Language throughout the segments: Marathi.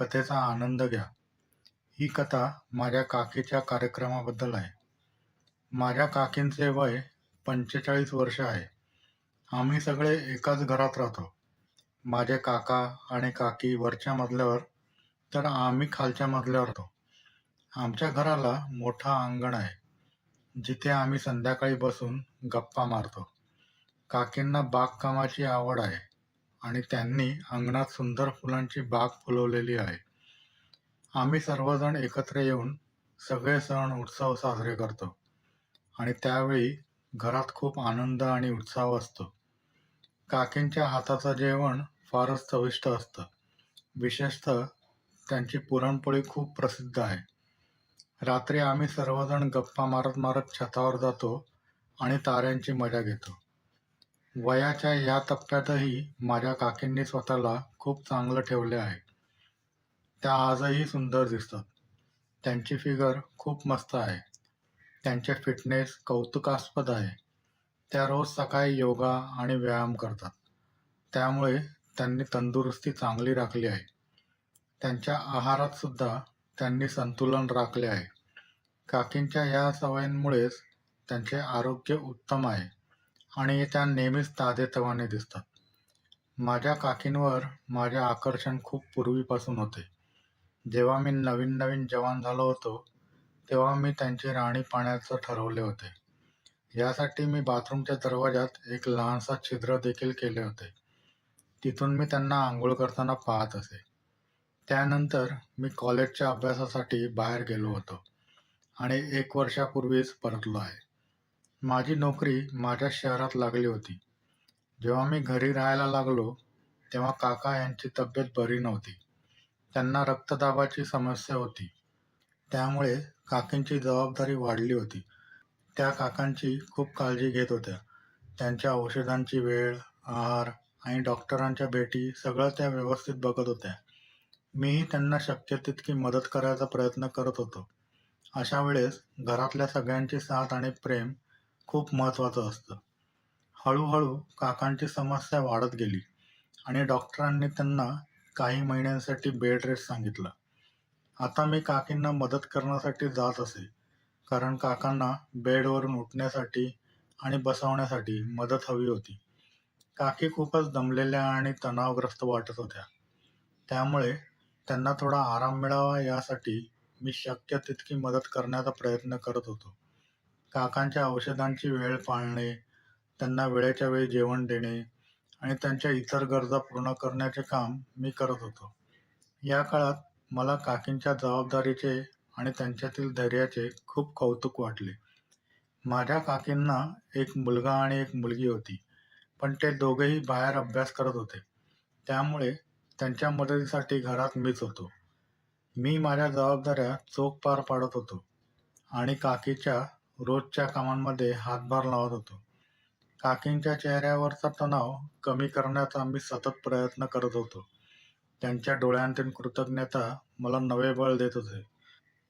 कथेचा आनंद घ्या. ही कथा माझ्या काकीच्या कार्यक्रमाबद्दल आहे. माझ्या काकींचे वय पंचेचाळीस वर्ष आहे. आम्ही सगळे एकाच घरात राहतो. माझे काका आणि काकी वरच्या मजल्यावर तर आम्ही खालच्या मजल्यावर राहतो. आमच्या घराला मोठा अंगण आहे. जिथे आम्ही संध्याकाळी बसून गप्पा मारतो. काकींना बागकामाची आवड आहे. आणि त्यांनी अंगणात सुंदर फुलांची बाग फुलवलेली आहे. आम्ही सर्वजण एकत्र येऊन सगळे सण उत्सव साजरे करतो आणि त्यावेळी घरात खूप आनंद आणि उत्साह असतो. काकींच्या हाताचं जेवण फारच चविष्ट असतं. विशेषतः त्यांची पुरणपोळी खूप प्रसिद्ध आहे. रात्री आम्ही सर्वजण गप्पा मारत मारत छतावर जातो आणि ताऱ्यांची मजा घेतो. वयाच्या या टप्प्यातही माझ्या काकींनी स्वतःला खूप चांगलं ठेवले आहे. त्या आजही सुंदर दिसतात. त्यांची फिगर खूप मस्त आहे. त्यांचे फिटनेस कौतुकास्पद आहे. त्या रोज सकाळी योगा आणि व्यायाम करतात. त्यामुळे त्यांनी तंदुरुस्ती चांगली राखली आहे. त्यांच्या आहारात सुद्धा त्यांनी संतुलन राखले आहे. काकींच्या या सवयींमुळेच त्यांचे आरोग्य उत्तम आहे. आणि त्या नेहमीच ताजेतवाने दिसतात. माझ्या काकींवर माझे आकर्षण खूप पूर्वीपासून होते. जेव्हा मी नवीन नवीन जवान झालो होतो तेव्हा मी त्यांची राणी पाण्याचं ठरवले होते. यासाठी मी बाथरूमच्या दरवाजात एक लहानसा छिद्र देखील केले होते. तिथून मी त्यांना आंघोळ करताना पाहत असे. त्यानंतर मी कॉलेजच्या अभ्यासासाठी बाहेर गेलो होतो आणि एक वर्षापूर्वीच परतलो आहे. माझी नोकरी माझ्या शहरात लागली होती. जेव्हा मी घरी राहायला लागलो तेव्हा काका यांची तब्येत बरी नव्हती. त्यांना रक्तदाबाची समस्या होती. त्यामुळे काकींची जबाबदारी वाढली होती. त्या काकांची खूप काळजी घेत होत्या. त्यांच्या औषधांची वेळ आहार आणि डॉक्टरांच्या भेटी सगळं त्या व्यवस्थित बघत होत्या. मीही त्यांना शक्य तितकी मदत करायचा प्रयत्न करत होतो. अशा वेळेस घरातल्या सगळ्यांची साथ आणि प्रेम खूप महत्त्वाचं असतं. हळूहळू काकांची समस्या वाढत गेली आणि डॉक्टरांनी त्यांना काही महिन्यांसाठी बेड रेस्ट सांगितलं. आता मी काकींना मदत करण्यासाठी जात असे कारण काकांना बेडवरून उठण्यासाठी आणि बसवण्यासाठी मदत हवी होती. काकी खूपच दमलेल्या आणि तणावग्रस्त वाटत होत्या. त्यामुळे त्यांना थोडा आराम मिळावा यासाठी मी शक्य तितकी मदत करण्याचा प्रयत्न करत होतो. काकांच्या औषधांची वेळ पाळणे त्यांना वेळेच्या वेळी जेवण देणे आणि त्यांच्या इतर गरजा पूर्ण करण्याचे काम मी करत होतो. या काळात मला काकींच्या जबाबदारीचे आणि त्यांच्यातील धैर्याचे खूप कौतुक वाटले. माझ्या काकींना एक मुलगा आणि एक मुलगी होती पण ते दोघेही बाहेर अभ्यास करत होते. त्यामुळे त्यांच्या मदतीसाठी घरात मीच होतो. मी माझ्या जबाबदाऱ्या चोख पार पाडत होतो आणि काकीच्या रोजच्या कामांमध्ये हातभार लावत होतो. काकींच्या चेहऱ्यावरचा तणाव कमी करण्याचा मी सतत प्रयत्न करत होतो. त्यांच्या डोळ्यांतील कृतज्ञता मला नवे बळ देत होते.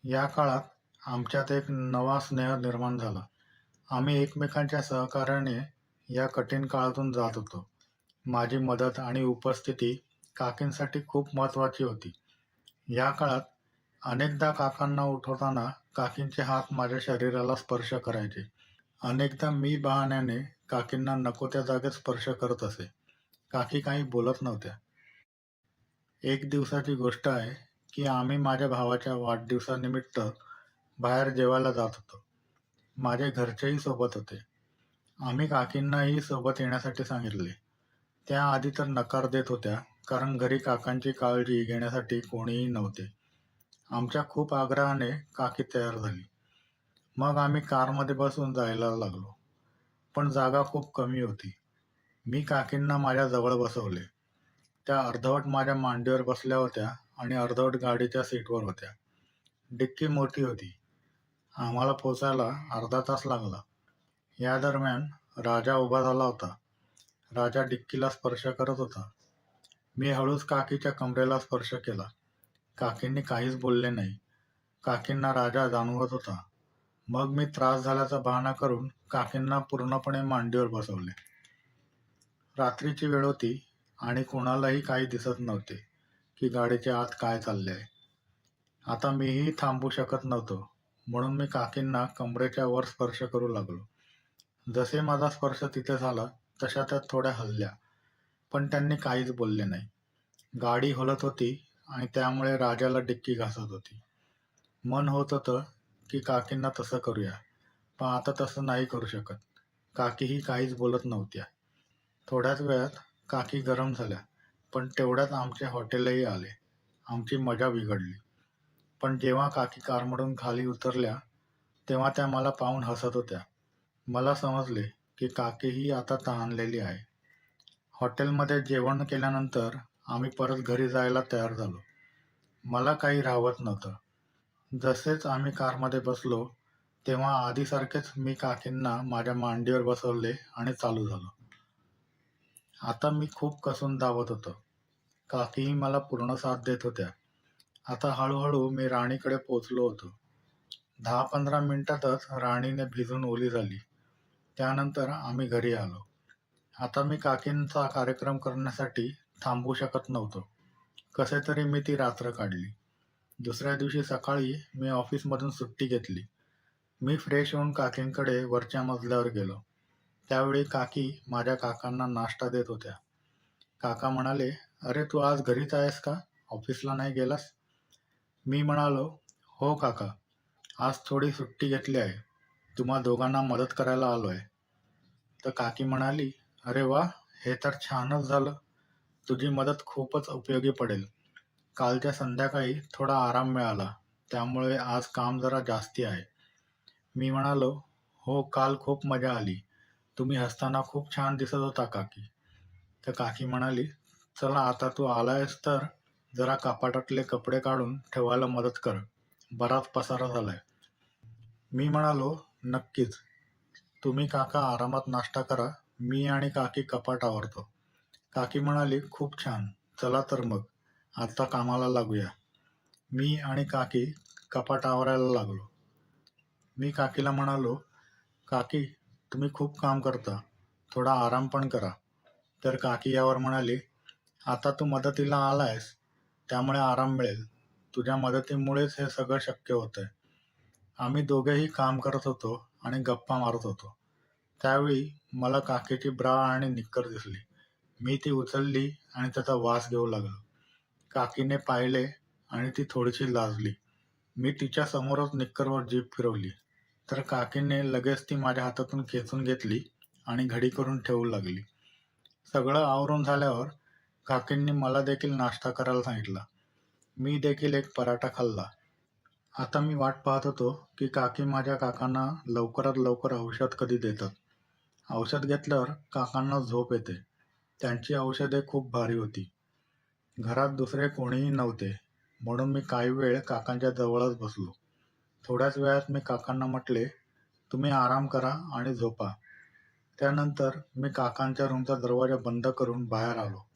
या काळात आमच्यात एक नवा स्नेह निर्माण झाला. आम्ही एकमेकांच्या सहकार्याने या कठीण काळातून जात होतो. माझी मदत आणि उपस्थिती काकींसाठी खूप महत्त्वाची होती. या काळात अनेकदा काकांना उठवताना काकींचे हात माझ्या शरीराला स्पर्श करायचे. अनेकदा मी बहाण्याने काकींना नको त्या जागेत स्पर्श करत असे. काकी काही बोलत नव्हत्या. एक दिवसाची गोष्ट आहे की आम्ही माझ्या भावाच्या वाढदिवसानिमित्त बाहेर जेवायला जात होतो. माझे घरचेही सोबत होते. आम्ही काकींनाही सोबत येण्यासाठी सांगितले. त्या आधी तर नकार देत होत्या कारण घरी काकांची काळजी घेण्यासाठी कोणीही नव्हते. आमच्या खूप आग्रहाने काकी तयार झाली. मग आम्ही कारमध्ये बसून जायला लागलो. पण जागा खूप कमी होती. मी काकींना माझ्या जवळ बसवले. त्या अर्धवट माझ्या मांडीवर बसल्या होत्या आणि अर्धवट गाडीच्या सीटवर होत्या. डिक्की मोठी होती. आम्हाला पोचायला अर्धा तास लागला. या दरम्यान राजा उभा झाला होता. राजा डिक्कीला स्पर्श करत होता. मी हळूच काकीच्या कमरेला स्पर्श केला. काकींनी काहीच बोलले नाही. काकींना राजा जाणवत होता. मग मी त्रास झाल्याचा बहाणा करून काकींना पूर्णपणे मांडीवर बसवले. रात्रीची वेळ होती आणि कोणालाही काही दिसत नव्हते की गाडीच्या आत काय चालले आहे आता मीही थांबू शकत नव्हतो म्हणून मी काकींना कमरेच्या वर स्पर्श करू लागलो. जसे माझा स्पर्श तिथे झाला तशा त्या थोड्या हलल्या पण त्यांनी काहीच बोलले नाही. गाडी हलत होती आणि त्यामुळे राजाला डिक्की घासत होती. मन होत होतं की काकींना तसं करूया पण आता तसं नाही करू शकत. काकीही काहीच बोलत नव्हत्या. थोड्याच वेळात काकी गरम झाल्या पण तेवढ्यात आमचे हॉटेलही आले. आमची मजा बिघडली. पण जेव्हा काकी कारमधून खाली उतरल्या तेव्हा त्या मला पाहून हसत होत्या. मला समजले की काकीही आता तहानलेली आहे. हॉटेलमध्ये जेवण केल्यानंतर आम्ही परत घरी जायला तयार झालो. मला काही राहवत नव्हतं. जसेच आम्ही कारमध्ये बसलो तेव्हा आधीसारखेच मी काकींना माझ्या मांडीवर बसवले आणि चालू झालो. आता मी खूप कसून धावत होतो. काकीही मला पूर्ण साथ देत होत्या. आता हळूहळू मी राणीकडे पोचलो होतो. दहा पंधरा मिनिटातच राणीने भिजून ओली झाली. त्यानंतर आम्ही घरी आलो. आता मी काकींचा कार्यक्रम करण्यासाठी थांबू शकत नव्हतो. कसे तरी मी ती रात्र काढली. दुसऱ्या दिवशी सकाळी मी ऑफिसमधून सुट्टी घेतली. मी फ्रेश होऊन काकींकडे वरच्या मजल्यावर गेलो. त्यावेळी काकी माझ्या काकांना नाश्ता देत होत्या. काका म्हणाले अरे तू आज घरीच आहेस का? ऑफिसला नाही गेलास? मी म्हणालो हो काका आज थोडी सुट्टी घेतली आहे. तुम्हा दोघांना मदत करायला आलो आहे तर काकी म्हणाली अरे वा हे तर छानच झालं. तुझी मदत खूपच उपयोगी पडेल. कालच्या संध्याकाळी थोडा आराम मिळाला. त्यामुळे आज काम जरा जास्ती आहे. मी म्हणालो हो काल खूप मजा आली. तुम्ही हसताना खूप छान दिसत होता काकी. तर काकी म्हणाली चला आता तू आलायस तर जरा कपाटातले कपडे काढून ठेवायला मदत कर. बराच पसारा झालाय. मी म्हणालो नक्कीच. तुम्ही काका आरामात नाश्ता करा. मी आणि काकी कपाट आवरतो. काकी म्हणाली खूप छान. चला तर मग. आत्ता कामाला लागूया. मी आणि काकी कपाट आवरायला लागलो. मी काकीला म्हणालो काकी तुम्ही खूप काम करता. थोडा आराम पण करा. तर काकी यावर म्हणाली आता तू मदतीला आलायस. त्यामुळे आराम मिळेल. तुझ्या मदतीमुळेच हे सगळं शक्य होतंय. आम्ही दोघेही काम करत होतो आणि गप्पा मारत होतो. त्यावेळी मला काकीची ब्रा आणि निक्कर दिसली. मी ती उचलली आणि त्याचा वास घेऊ लागलो. काकीने पाहिले आणि ती थोडीशी लाजली. मी तिच्या समोरच निक्करवर जीप फिरवली. तर काकीने लगेच ती माझ्या हातातून खेचून घेतली आणि घडी करून ठेवू लागली. सगळं आवरून झाल्यावर काकींनी मला देखील नाश्ता करायला सांगितला. मी देखील एक पराठा खाल्ला. आता मी वाट पाहत होतो की काकी माझ्या काकांना लवकरात लवकर औषध कधी देतात. औषध घेतल्यावर काकांना झोप येते. त्यांची औषधे खूप भारी होती. घरात दुसरे कोणीही नव्हते म्हणून मी काही वेळ काकांच्या जवळच बसलो. थोड्याच वेळात मी काकांना म्हटले तुम्ही आराम करा आणि झोपा. त्यानंतर मी काकांच्या रूमचा दरवाजा बंद करून बाहेर आलो.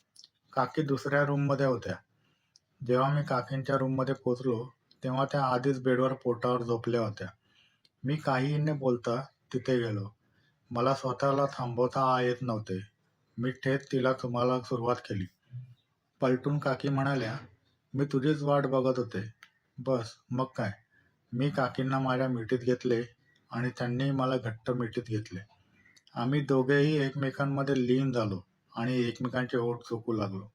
काकी दुसऱ्या रूममध्ये होत्या. जेव्हा मी काकींच्या रूममध्ये पोचलो तेव्हा त्या आधीच बेडवर पोटावर झोपल्या होत्या. मी काहीही न बोलता तिथे गेलो. मला स्वतःला थांबवता येत नव्हते. मी थेट तिला तुम्हाला सुरुवात केली. पलटून काकी म्हणाल्या मी तुझीच वाट बघत होते. बस मग काय? मी काकींना माझ्या मिठीत घेतले आणि त्यांनी मला घट्ट मिठीत घेतले. आम्ही दोघेही एकमेकांमध्ये लीन झालो आणि एकमेकांचे ओठ चुकू लागलो.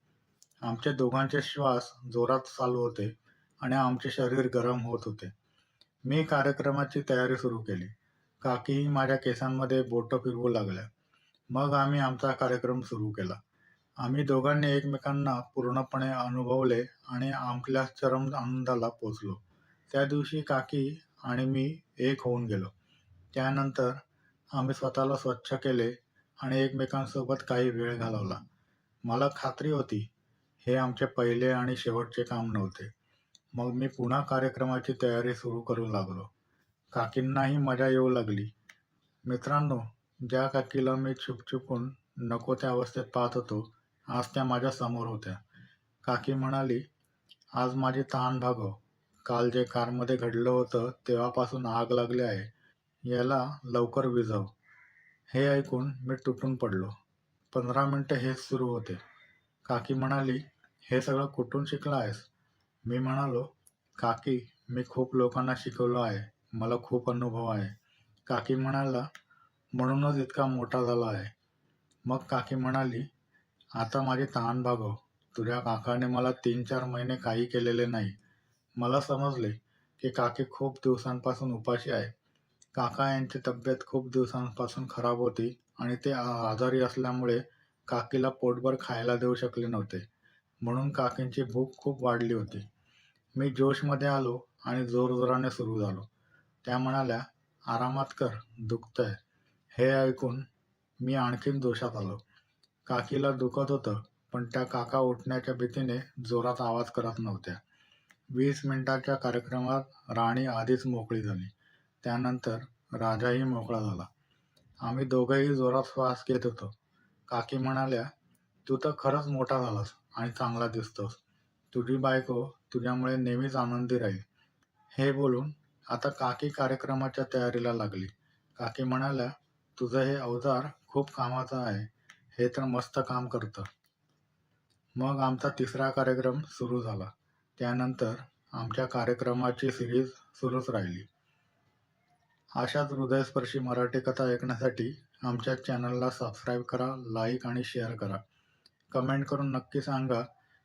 आमच्या दोघांचे श्वास जोरात चालू होते आणि आमचे शरीर गरम होत होते. मी कार्यक्रमाची तयारी सुरू केली. काकीही माझ्या केसांमध्ये बोटं फिरवू लागल्या. मग आम्ही आमचा कार्यक्रम सुरू केला. आम्ही दोघांनी एकमेकांना पूर्णपणे अनुभवले आणि आपल्या चरम आनंदाला पोचलो. त्या दिवशी काकी आणि मी एक होऊन गेलो. त्यानंतर आम्ही स्वतःला स्वच्छ केले आणि एकमेकांसोबत काही वेळ घालवला. मला खात्री होती हे आमचे पहिले आणि शेवटचे काम नव्हते. मग मी पुन्हा कार्यक्रमाची तयारी सुरू करू लागलो. काकींनाही मजा येऊ लागली. मित्रांनो ज्या काकीला मी छुपछुपून नको त्या अवस्थेत पाहत होतो आज त्या माझ्यासमोर होत्या. काकी म्हणाली आज माझी तहान भागव काल जे कारमध्ये घडलं होतं तेव्हापासून आग लागली आहे. याला लवकर विझव. हे ऐकून मी तुटून पडलो. पंधरा मिनटं हेच सुरू होते. काकी म्हणाली हे सगळं कुठून शिकला आहेस? मी म्हणालो काकी मी खूप लोकांना शिकवलो आहे. मला खूप अनुभव आहे. काकी म्हणाला म्हणूनच इतका मोठा झाला आहे. मग काकी म्हणाली आता माझी तहान भागव. तुझ्या काकाने मला तीन चार महिने काही केलेले नाही. मला समजले की काकी खूप दिवसांपासून उपाशी आहे. काका यांची तब्येत खूप दिवसांपासून खराब होती आणि ते आजारी असल्यामुळे काकीला पोटभर खायला देऊ शकले नव्हते. म्हणून काकींची भूक खूप वाढली होती. मी जोशमध्ये आलो आणि जोरजोराने सुरू झालो. त्या म्हणाल्या आरामात कर दुखतंय. हे ऐकून मी आणखीन दोषात आलो. काकीला दुखत होतं पण त्या काका उठण्याच्या भीतीने जोरात आवाज करत नव्हत्या. वीस मिनिटाच्या कार्यक्रमात राणी आधीच मोकळी झाली. त्यानंतर राजाही मोकळा झाला. आम्ही दोघंही जोरात श्वास घेत होतो. काकी म्हणाल्या तू तर खरंच मोठा झालास आणि चांगला दिसतोस. तुझी बायको तुझ्यामुळे नेहमीच आनंदी राहील. हे बोलून आता काकी कार्यक्रमाच्या तयारीला लागली. काकी म्हणाल्या तुझं हे अवजार खूप कामाचं आहे. हे तर मस्त काम करतं. मग आमचा तिसरा कार्यक्रम सुरू झाला. त्यानंतर आमच्या कार्यक्रमाची सिरीज सुरूच राहिली. अशाच हृदयस्पर्शी मराठी कथा ऐकण्यासाठी आमच्या चॅनलला सबस्क्राईब करा लाईक आणि शेअर करा. कमेंट करून नक्की सांगा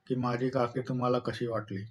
की माझी काकी तुम्हाला कशी वाटली?